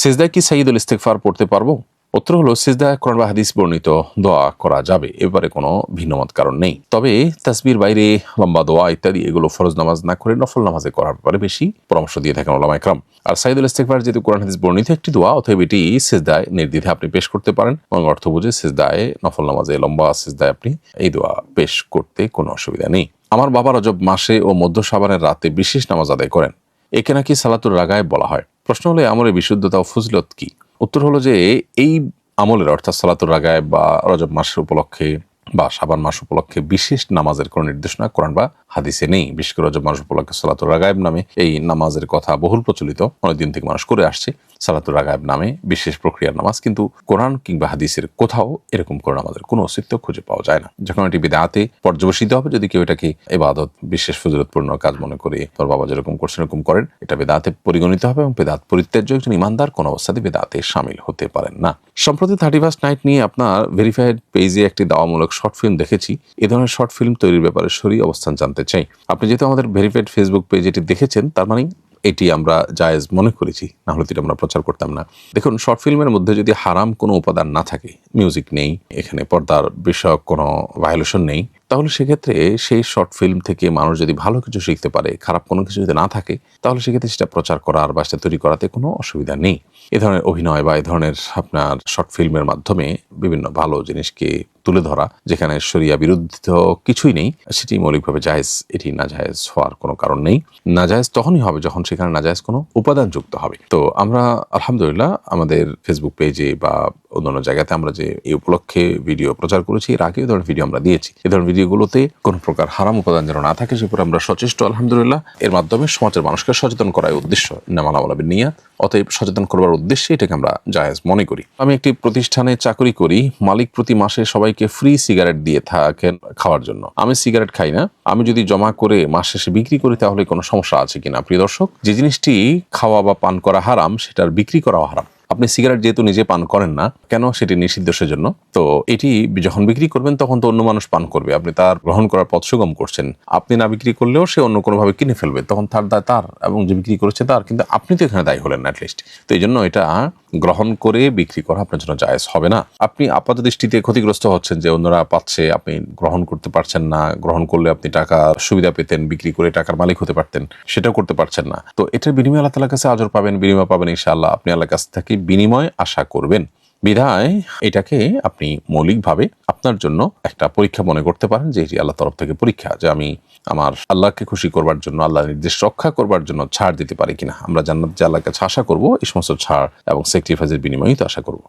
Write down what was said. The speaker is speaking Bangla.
সিজদায় কি সাইদুল ইস্তেকফার পড়তে পারব? উত্তর হলো সিজদায় কোরআন বা হাদিস বর্ণিত দোয়া করা যাবে। এবারে কোনো ভিন্নমত কারণ নেই। তবে তাসবির বাইরে, লম্বা দোয়া ইত্যাদি, এগুলো ফরজ নামাজ না করে নফল নামাজে করার ব্যাপারে বেশি পরামর্শ দিয়ে থাকেন ওলামা একরাম আর সাইদুল ইস্তেকফার যেহেতু কোরআন হাদিস বর্ণিত একটি দোয়া, অতএব এটি সিজদায় নির্দ্বিধে আপনি পেশ করতে পারেন এবং অর্থ বুঝে সিজদায় নফল নামাজে লম্বা সিজদায় আপনি এই দোয়া পেশ করতে কোনো অসুবিধা নেই। আমার বাবা রজব মাসে ও মধ্য সাবানের রাতে বিশেষ নামাজ আদায় করেন। একে নাকি সালাতুর রাগায় বলা হয়। প্রশ্ন হলো আমলের বিশুদ্ধতা ও ফজিলত কি? উত্তর হলো যে, এই আমলের, অর্থাৎ সালাতুর রাগায় বা রজব মাসের উপলক্ষে বা সাবান মাস উপলক্ষে বিশেষ নামাজের কোনো নির্দেশনা কোরআন বা হাদিসে নেই। বিশেষ করে রজব মাস উপলক্ষে সালাতুর রাগায়ব নামে এই নামাজের কথা বহুল প্রচলিত। অনেকদিন থেকে মানুষ করে আসছে সালাতুর রাগায়ব নামে বিশেষ প্রক্রিয়ার নামাজ, কিন্তু কোরআন কিংবা হাদিসের কোথাও এরকম করে নামাজের কোনো অস্তিত্ব খুঁজে পাওয়া যায় না। যখন এটি বেদাতে পর্যবসিত হবে, যদি কেউ এটাকে এবাদত বিশেষ ফজিলতপূর্ণ কাজ মনে করে তোর বাবা যেরকম করছেন এরকম করেন, এটা বেদাতে পরিগণিত হবে এবং বেদাত পরিত্যাজ্য একজন ইমানদার কোন অবস্থাতে বেদাতে সামিল হতে পারেন না। সম্প্রতি থার্টি ফার্স্ট নাইট নিয়ে আপনার ভেরিফাইড পেজে একটি দাওয়ামূলক শর্ট ফিল্ম দেখেছি, এ ধরনের শর্ট ফিল্ম তৈরির ব্যাপারে সরি অবস্থান জানতে চাই। আপনি যেহেতু আমাদের ভেরিফাইড ফেসবুক পেজ এটি দেখেছেন, তার মানে এটি আমরা জায়েজ মনে করেছি, না হলে তো আমরা প্রচার করতাম না। দেখুন শর্ট ফিল্মের মধ্যে যদি হারাম কোনো উপাদান না থাকে মিউজিক নেই, এখানে পর্দার বিষয়ক কোনো ভায়োলেশন নেই তাহলে সেক্ষেত্রে সেই শর্ট ফিল্ম থেকে মানুষ যদি ভালো কিছু শিখতে পারে, খারাপ কোনো কিছু যদি না থাকে, তাহলে সেক্ষেত্রে সেটা প্রচার করার বা সেটা তৈরি করাতে কোনো অসুবিধা নেই। এ ধরনের অভিনয় বা এ ধরনের আপনার শর্ট ফিল্মের মাধ্যমে বিভিন্ন ভালো জিনিসকে তুলে ধরা, যেখানে শরিয়া বিরুদ্ধ কিছুই নেই, সেটি মৌলিকভাবে জায়েজ, এটি না জায়েজ হওয়ার কোনো কারণ নেই। না জায়েজ তখনই হবে যখন সেখানে না জায়েজ কোনো উপাদান যুক্ত হবে। তো আমরা আলহামদুলিল্লাহ আমাদের ফেসবুক পেজে বা অন্যান্য জায়গাতে আমরা যে এই উপলক্ষে ভিডিও প্রচার করেছি, এর আগে ধরনের ভিডিও আমরা দিয়েছি। এই ধরনের ভিডিওগুলোতে কোনো প্রকার হারাম উপাদান যেন না থাকে, সে উপরে আমরা সচেষ্ট, আলহামদুলিল্লাহ। এর মাধ্যমে সমাজের মানুষকে সচেতন করার উদ্দেশ্য নামালামালাবের নিয়াত অতএব সচেতন করবার উদ্দেশ্যে এটাকে আমরা জায়েজ মনে করি। আমি একটি প্রতিষ্ঠানে চাকরি করি, মালিক প্রতি মাসে সবাইকে ফ্রি সিগারেট দিয়ে থাকেন খাওয়ার জন্য। আমি সিগারেট খাই না। আমি যদি জমা করে মাস শেষে বিক্রি করি, তাহলে কোনো সমস্যা আছে কিনা? প্রিয় দর্শক, যে জিনিসটি খাওয়া বা পান করা হারাম, সেটার বিক্রি করাও হারাম। আপনি সিগারেট যেহেতু নিজে পান করেন না, কেন সেটি নিষিদ্ধ সেজন্য? তো এটি যখন বিক্রি করবেন, তখন তো অন্য মানুষ পান করবে। আপনি তার গ্রহণ করার পথ সুগম করছেন। আপনি না বিক্রি করলেও সে অন্য কোনোভাবে কিনে ফেলবে। তখন তার দায় তার এবং যে বিক্রি করেছে তার, কিন্তু আপনি তো এখানে দায়ী হলেন না অ্যাটলিস্ট তো এই জন্য এটা গ্রহণ করে বিক্রি করা আপনার জন্য জায়েজ হবে না। আপনি আপাত দৃষ্টিতে ক্ষতিগ্রস্ত হচ্ছেন যে অন্যরা পাচ্ছে, আপনি গ্রহণ করতে পারছেন না, গ্রহণ করলে আপনি টাকা সুবিধা পেতেন, বিক্রি করে টাকার মালিক হতে পারতেন, সেটাও করতে পারছেন না। তো এটার বিনিময় আল্লাহ তালার কাছে আজর পাবেন, বিনিময় পাবেন ইনশাআল্লাহ। আপনি আল্লাহ কাছ থেকে বিনিময় আশা করবেন। বিধায় এটাকে আপনি মৌলিকভাবে আপনার জন্য একটা পরীক্ষা মনে করতে পারেন যে এটি আল্লাহ তরফ থেকে পরীক্ষা, যে আমি আমার আল্লাহকে খুশি করবার জন্য আল্লাহ নির্দেশ রক্ষা করবার জন্য ছাড় দিতে পারি কিনা। আমরা জান্নাত যে আল্লাহর কাছে আশা করব, এই সমস্ত ছাড় এবং স্যাক্রিফাইসের বিনিময়ই তো আশা করব।